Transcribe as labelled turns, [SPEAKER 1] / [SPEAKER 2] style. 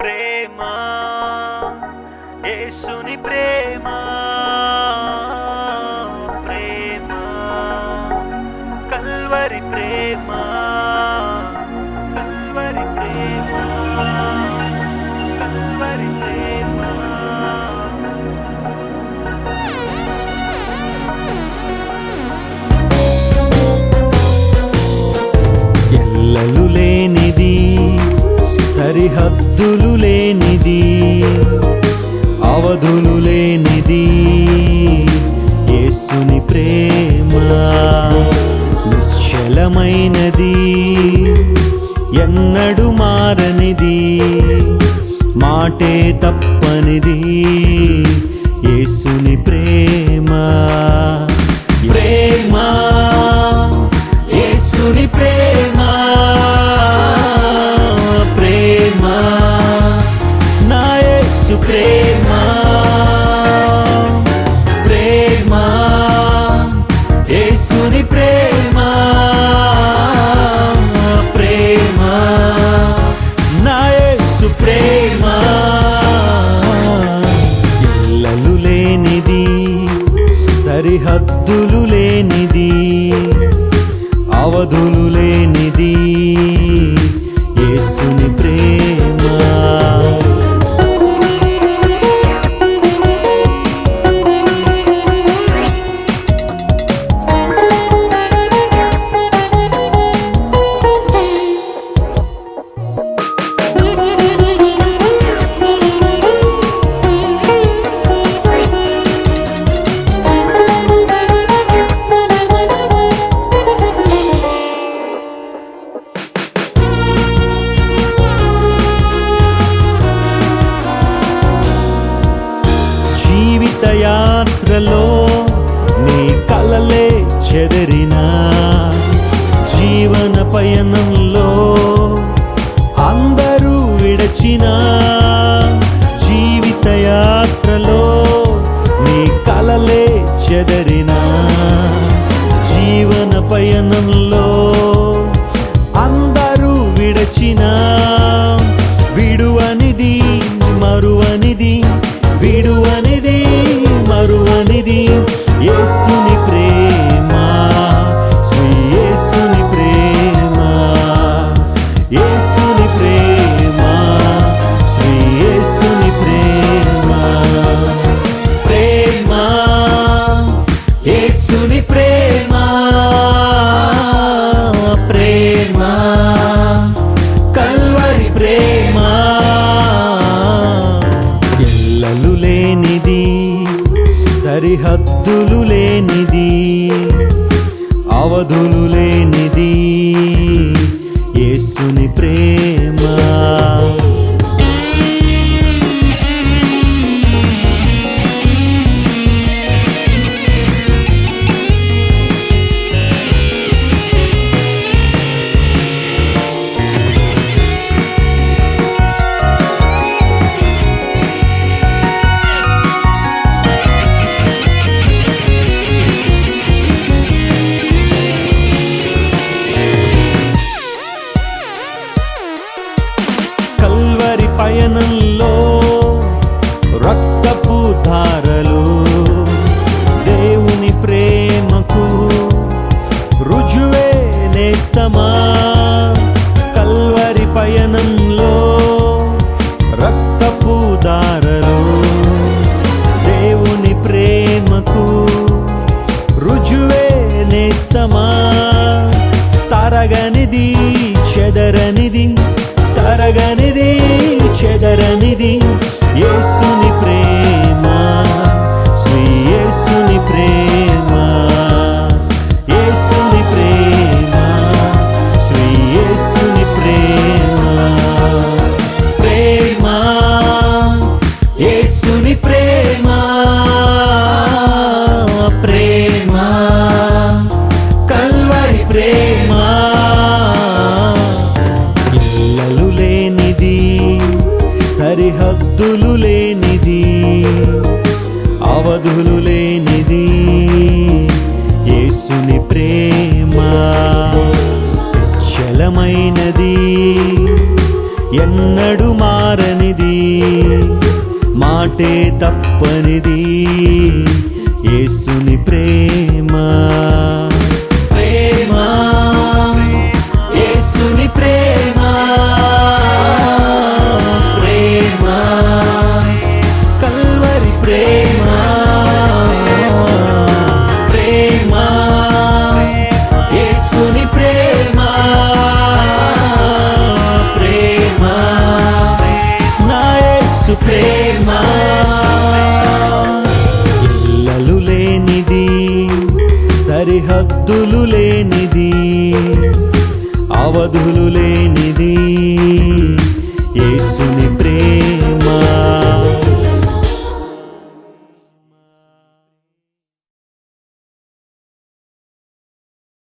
[SPEAKER 1] ప్రేమ యేసుని ప్రేమ ప్రేమ కల్వరి ప్రేమ కల్వరి ప్రేమ కల్వరి ప్రేమ.
[SPEAKER 2] ఎల్లలు లేనిది సరిహద్దు అవధులు లేనిది యేసుని ప్రేమ నిశ్చలమైనది ఎన్నడు మారనిది మాటే తప్పనిది. నిద్రలో నీ కలలే చెదరిన జీవన పయనంలో అందరూ విడచిన జీవిత యాత్రలో నీ కలలే చెదరిన జీవన పయనంలో అవధులు లేనిది. అవధులు లేనిది. చెదరనిది. అవధులు లేనిది అవధులు లేనిది యేసుని ప్రేమ చలమైనది. ఎన్నడు మారనిది. మాటే తప్పనిది. యేసుని ప్రేమ ప్రేమ ఇల్లలు లేనిది సరిహద్దులు లేనిది అవధులు లేనిది.